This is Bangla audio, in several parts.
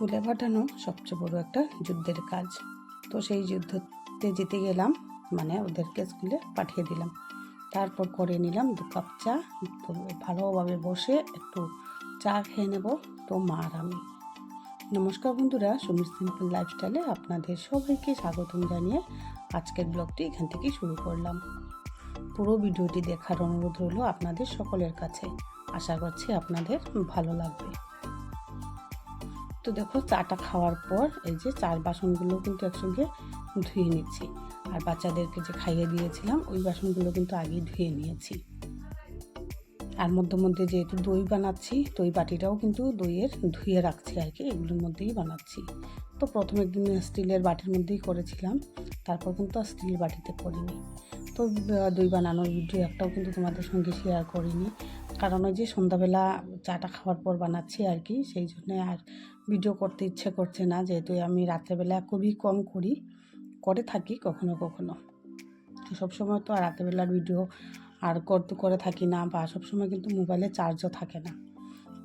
ফুলে ফাটানো সবচেয়ে বড় একটা যুদ্ধের কাজ। তো সেই যুদ্ধতে জিতে গেলাম মানে ওদেরকে স্কুলে পাঠিয়ে দিলাম। তারপর করে নিলাম দু কাপ চা ভালোভাবে বসে একটু চা খেয়ে নেব। তো মা আর আমি। নমস্কার বন্ধুরা, সমীর সিম্পল লাইফস্টাইলে আপনাদের সবাইকে স্বাগতম জানিয়ে আজকের ব্লগটি এখান থেকেই শুরু করলাম। পুরো ভিডিওটি দেখার অনুরোধ রইল আপনাদের সকলের কাছে। আশা করছি আপনাদের ভালো লাগবে। তো দেখো চাটা খাওয়ার পর এই যে চার বাসনগুলো কিন্তু একসঙ্গে ধুয়ে নিচ্ছি। আর বাচ্চাদেরকে যে খাইয়ে দিয়েছিলাম, ওই বাসনগুলো কিন্তু আগেই ধুয়ে নিয়েছি। আর মধ্যে মধ্যে যেহেতু দই বানাচ্ছি ওই বাটিটাও কিন্তু দইয়ের ধুয়ে রাখছি আর কি, এগুলোর মধ্যেই বানাচ্ছি। তো প্রথম একদিন স্টিলের বাটির মধ্যেই করেছিলাম, তারপর কিন্তু আর স্টিল বাটিতে করিনি। তো দই বানানোর ভিডিও একটাও কিন্তু তোমাদের সঙ্গে শেয়ার করিনি। কারণ ওই যে সন্ধ্যাবেলা চাটা খাওয়ার পর বানাচ্ছি আর কি, সেই জন্যে আর ভিডিও করতে ইচ্ছে করছে না। যেহেতু আমি রাত্রেবেলা খুবই কম করি, করে থাকি কখনো কখনো। সবসময় তো আর রাত্রেবেলার ভিডিও আর করতে, করে থাকি না বা সবসময় কিন্তু মোবাইলে চার্জও থাকে না।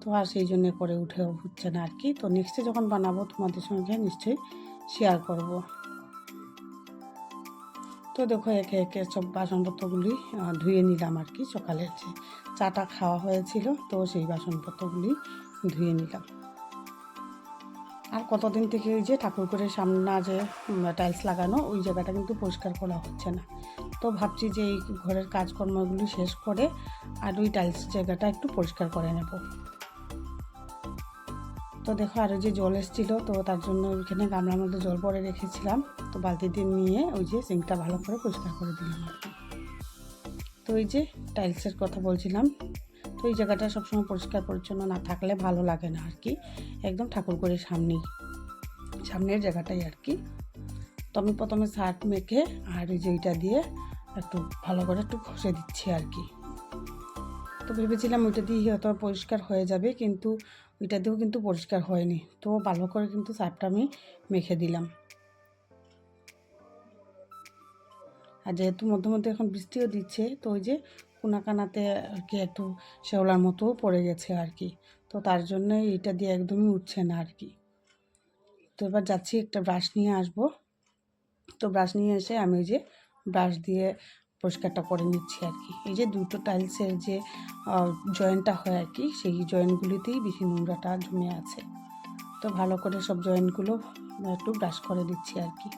তো আর সেই জন্যে করে উঠে হচ্ছে না আর কি। তো নেক্সটে যখন বানাবো তোমাদের সঙ্গে নিশ্চয়ই শেয়ার করব। তো দেখো, একে একে সব বাসনপত্রগুলি ধুয়ে নিলাম আর কি। সকালের যে চাটা খাওয়া হয়েছিল, তো সেই বাসনপত্রগুলি ধুয়ে নিলাম। আর কতদিন থেকে ওই যে ঠাকুর করে সামনে যে টাইলস লাগানো, ওই জায়গাটা কিন্তু পরিষ্কার করা হচ্ছে না। তো ভাবছি যে এই ঘরের কাজকর্মগুলি শেষ করে আর ওই টাইলস জায়গাটা একটু পরিষ্কার করে নেব। তো দেখো আরও যে জল এসেছিল, তো তার জন্য ওইখানে গামলার মধ্যে জল পরে রেখেছিলাম। তো বালতি দিয়ে নিয়ে ওই যে সিঙ্কটা ভালো করে পরিষ্কার করে দিলাম। তো ওই যে টাইলসের কথা বলছিলাম, তো এই জায়গাটা সবসময় পরিষ্কার পরিচ্ছন্ন না থাকলে ভালো লাগে না আর কি একদম ঠাকুর করে সামনেই, সামনের জায়গাটাই আর কি তো আমি প্রথমে শার্ট মেখে আর ওই যে ওইটা দিয়ে একটু ভালো করে একটু ঘষে দিচ্ছি আর কি তো ভেবেছিলাম ওইটা দিয়ে হয়তো পরিষ্কার হয়ে যাবে, কিন্তু ওইটা দিয়েও কিন্তু পরিষ্কার হয়নি। তো ভালো করে কিন্তু শার্টটা আমি মেখে দিলাম। আর যেহেতু মধ্যে মধ্যে এখন বৃষ্টিও দিচ্ছে, তো ওই যে কোনাকানাতে আর কি একটু শেওলার মতো পড়ে গেছে আর কি। তো তার জন্য এইটা দিয়ে একদমই উঠছে না আর কি। তো এবার যাচ্ছি একটা ব্রাশ নিয়ে আসব। তো ব্রাশ নিয়ে এসে আমি ওই যে ব্রাশ দিয়ে পরিষ্কারটা করে নিচ্ছি আর কি। এই যে দুটো টাইলসের যে জয়েন্টটা হয় আর কি, সেই জয়েন্টগুলিতেই বেশি নোংরাটা জমে আছে। তো ভালো করে সব জয়েন্টগুলো একটু ব্রাশ করে দিচ্ছি আর কি।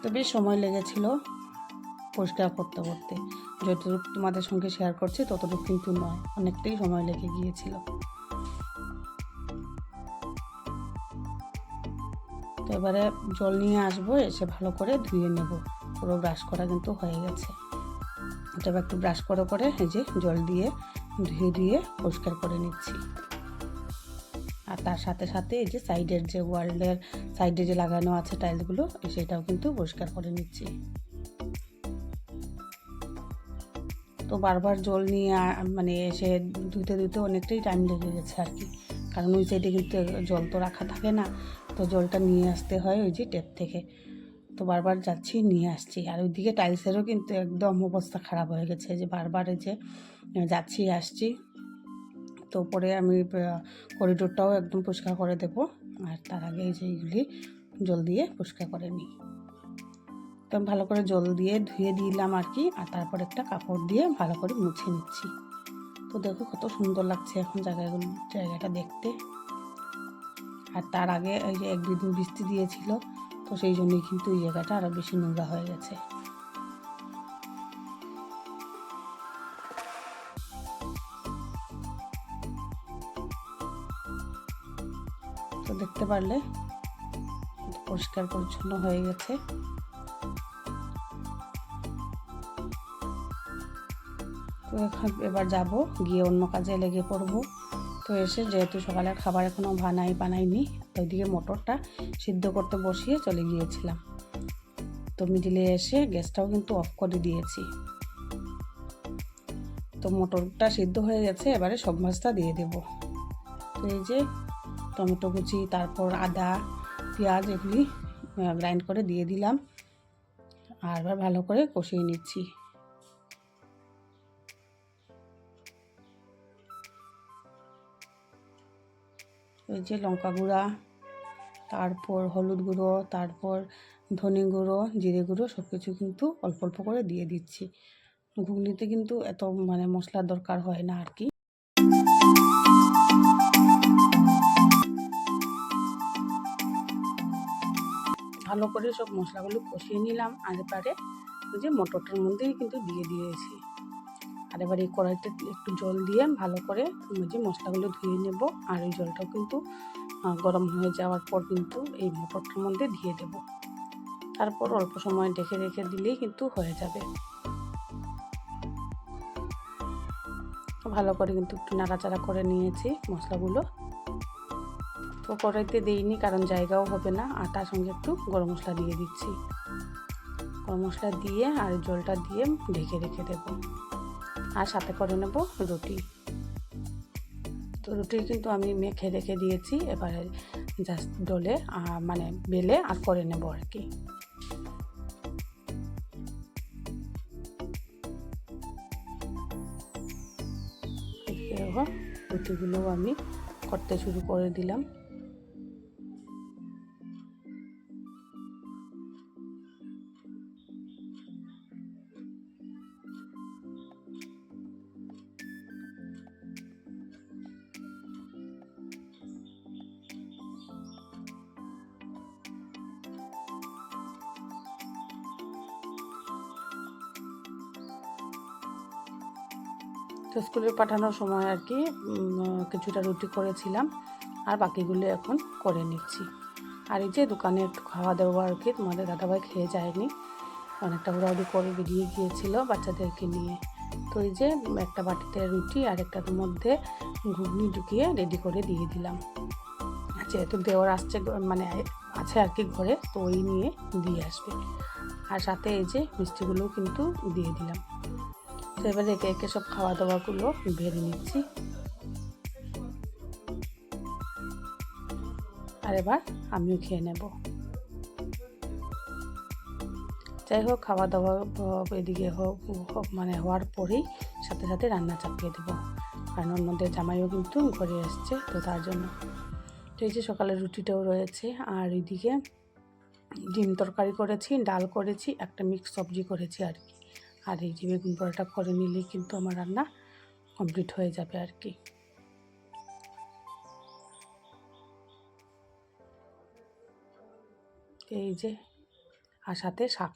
তো বেশ সময় লেগেছিল পরিষ্কার করতে করতে। যতটুকু তোমাদের সঙ্গে শেয়ার করছি, ততটুকু কিন্তু নয়, অনেকটাই সময় লেগে গিয়েছিল। তো এবারে জল নিয়ে আসব, এসে ভালো করে ধুয়ে নেব। পুরো ব্রাশ করা কিন্তু হয়ে গেছে। এটা একটু ব্রাশ করে করে এই যে জল দিয়ে ধুয়ে ধুয়ে পরিষ্কার করে নিচ্ছি। আর তার সাথে সাথে এই যে সাইডের যে ওয়ার্ল্ডের সাইডে যে লাগানো আছে টাইলসগুলো সেটাও কিন্তু পরিষ্কার করে নিচ্ছি। তো বারবার জল নিয়ে মানে এসে ধুতে ধুতে অনেকটাই টাইম লেগে গেছে আর কি। কারণ ওই সাইডে কিন্তু জল তো রাখা থাকে না, তো জলটা নিয়ে আসতে হয় ওই যে ট্যাপ থেকে। তো বারবার যাচ্ছি, নিয়ে আসছি। আর ওইদিকে টাইলসেরও কিন্তু একদম অবস্থা খারাপ হয়ে গেছে যে বারবার যে যাচ্ছি, আসছি। তো পরে আমি করিডোরটাও একদম পরিষ্কার করে দেবো। আর তার আগে যে এইগুলি জল দিয়ে পরিষ্কার করে নিই। তো ভালো করে জল দিয়ে ধুয়ে দিলাম আর কি। আর তারপর একটা কাপড় দিয়ে ভালো করে মুছে নিচ্ছি। তো দেখো কত সুন্দর লাগছে এখন জায়গাগুলো, জায়গাটা দেখতে। আর তার আগে এই যে এক দুদিন বৃষ্টি দিয়েছিল। তো সেই জন্যই কিন্তু এই জায়গাটা আরও বেশি নোংরা হয়ে গেছে। তো দেখতে পারলে পরিষ্কার পরিচ্ছন্ন হয়ে গেছে। তো এবার যাব, গিয়ে অন্য কাজে লেগে পড়ব। তো এসে যেহেতু সকালের খাবার এখনও বানাই, বানাইনি তো ওইদিকে মোটরটা সিদ্ধ করতে বসিয়ে চলে গিয়েছিলাম। তো মিডিলে এসে গ্যাসটাও কিন্তু অফ করে দিয়েছি। তো মোটরটা সিদ্ধ হয়ে গেছে, এবারে সব মাছটা দিয়ে দেব। তো এই যে টমেটো কুচি, তারপর আদা, পেঁয়াজ এগুলি গ্রাইন্ড করে দিয়ে দিলাম। আর ভালো করে কষিয়ে নিচ্ছি। ওই যে লঙ্কা গুঁড়া, তারপর হলুদ গুঁড়ো, তারপর ধনে গুঁড়ো, জিরে গুঁড়ো সব কিছু কিন্তু অল্প অল্প করে দিয়ে দিচ্ছি। ঘুগনিতে কিন্তু এত মানে মশলার দরকার হয় না আর কি। ভালো করে সব মশলাগুলো কষিয়ে নিলাম আর ওই যে মটরটার মধ্যেই কিন্তু দিয়ে দিয়েছি। আর এবার এই কড়াইতে একটু জল দিয়ে ভালো করে যে মশলাগুলো ধুয়ে নেব। আর ওই জলটাও কিন্তু গরম হয়ে যাওয়ার পর কিন্তু এই মটরটার মধ্যে দিয়ে দেব। তারপর অল্প সময় ডেকে রেখে দিলেই কিন্তু হয়ে যাবে। ভালো করে কিন্তু একটু নাড়াচাড়া করে নিয়েছি মশলাগুলো। তো কড়াইতে দিইনি কারণ জায়গাও হবে না। আর তার সঙ্গে একটু গরম মশলা দিয়ে দিচ্ছি। গরম মশলা দিয়ে আর জলটা দিয়ে ঢেকে রেখে দেব। আর সাথে করে নেব রুটি। তো রুটি কিন্তু আমি মেখে রেখে দিয়েছি, এবারে জাস্ট ডলে মানে বেলে আর করে নেব আর কি। রুটিগুলোও আমি করতে শুরু করে দিলাম। তো স্কুলে পাঠানোর সময় আর কি কিছুটা রুটি করেছিলাম, আর বাকিগুলো এখন করে নিচ্ছি। আর এই যে দোকানে একটু খাওয়া দাওয়া আর কি, তোমাদের দাদাভাই খেয়ে যায়নি। অনেকটা হুড়াহুড়ি করে বেরিয়ে গিয়েছিল বাচ্চাদেরকে নিয়ে। তো এই যে একটা বাটিতে রুটি আর একটার মধ্যে ঘুগনি ঢুকিয়ে রেডি করে দিয়ে দিলাম। যেহেতু দেওয়ার আসছে মানে আছে আর কি ঘরে, তো ওই নিয়ে দিয়ে আসবে। আর সাথে এই যে মিষ্টিগুলোও কিন্তু দিয়ে দিলাম। তো এবারে একে একে সব খাওয়া দাওয়াগুলো ভেড়ে নিচ্ছি। আর এবার আমিও খেয়ে নেব। যাই হোক খাওয়া দাওয়া এদিকে হোক মানে হওয়ার পরেই সাথে সাথে রান্না চাপিয়ে দেবো। কারণ অন্যদের জামাইও কিন্তু ঘরে এসছে, তো তার জন্য। তো এই যে সকালে রুটিটাও রয়েছে, আর এদিকে ডিম তরকারি করেছি, ডাল করেছি, একটা মিক্স সবজি করেছি আর কি। আর এই যে বেগুন পরোটা করে নিলেই কিন্তু আমার রান্না কমপ্লিট হয়ে যাবে আর কি। এই যে, আর সাথে শাক।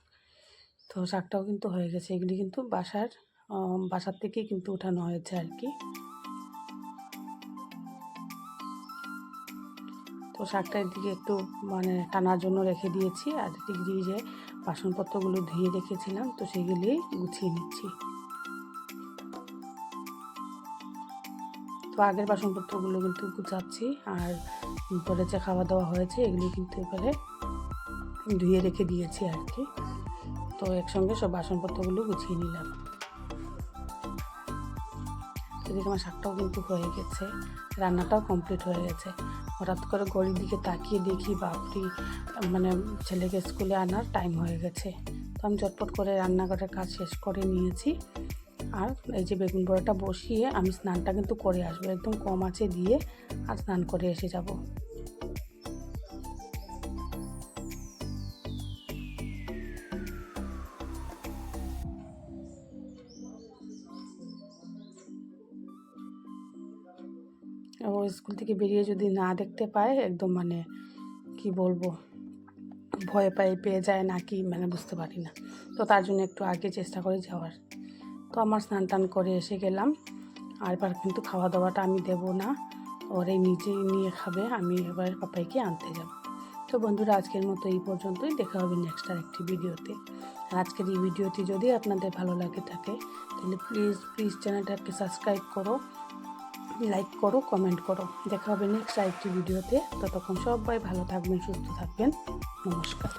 তো শাকটাও কিন্তু হয়ে গেছে। এগুলি কিন্তু বাসার বাসার থেকেই কিন্তু উঠানো হয়েছে আর কি। তো শাকটা দিকে একটু মানে টানার জন্য রেখে দিয়েছি। আর এদিকে যে বাসনপত্রগুলো ধুয়ে রেখেছিলাম, তো সেগুলি গুছিয়ে নিচ্ছি। তো আগের বাসনপত্রগুলো কিন্তু গুছাচ্ছি, আর পরে যে খাওয়া দাওয়া হয়েছে এগুলি কিন্তু এবারে ধুয়ে রেখে দিয়েছি আর কি। তো একসঙ্গে সব বাসনপত্রগুলো গুছিয়ে নিলাম। এদিকে আমার শাকটাও কিন্তু হয়ে গেছে, রান্নাটাও কমপ্লিট হয়ে গেছে। হঠাৎ করে গড়ির দিকে তাকিয়ে দেখি, বাপরি মানে ছেলেকে স্কুলে আনার টাইম হয়ে গেছে। তো আমি চটপট করে রান্নাঘরের কাজ শেষ করে নিয়েছি। আর এই যে বেগুন বড়াটা বসিয়ে আমি স্নানটা কিন্তু করে আসব, একদম কম আছে দিয়ে আর স্নান করে এসে যাব। স্কুল থেকে বেরিয়ে যদি না দেখতে পায়, একদম মানে কি বলব, ভয় পাই পেয়ে যায় না কি মানে বুঝতে পারি না। তো তার জন্য একটু আগে চেষ্টা করে যাওয়ার। তো আমার স্নান টান করে এসে গেলাম। আর এবার কিন্তু খাওয়া দাওয়াটা আমি দেব না। ওরে নিজেই নিয়ে খাবে, আমি এবার পাপাইকে আনতে যাব। তো বন্ধুরা, আজকের মতো এই পর্যন্তই। দেখা হবে নেক্সট আর একটি ভিডিওতে। আর আজকের এই ভিডিওটি যদি আপনাদের ভালো লাগে থাকে, তাহলে প্লিজ প্লিজ চ্যানেলটাকে সাবস্ক্রাইব করো। লাইক করো কমেন্ট করো। দেখা হবে নেক্সট আরেকটি ভিডিওতে ততক্ষণ সবাই ভালো থাকবেন, সুস্থ থাকবেন। নমস্কার।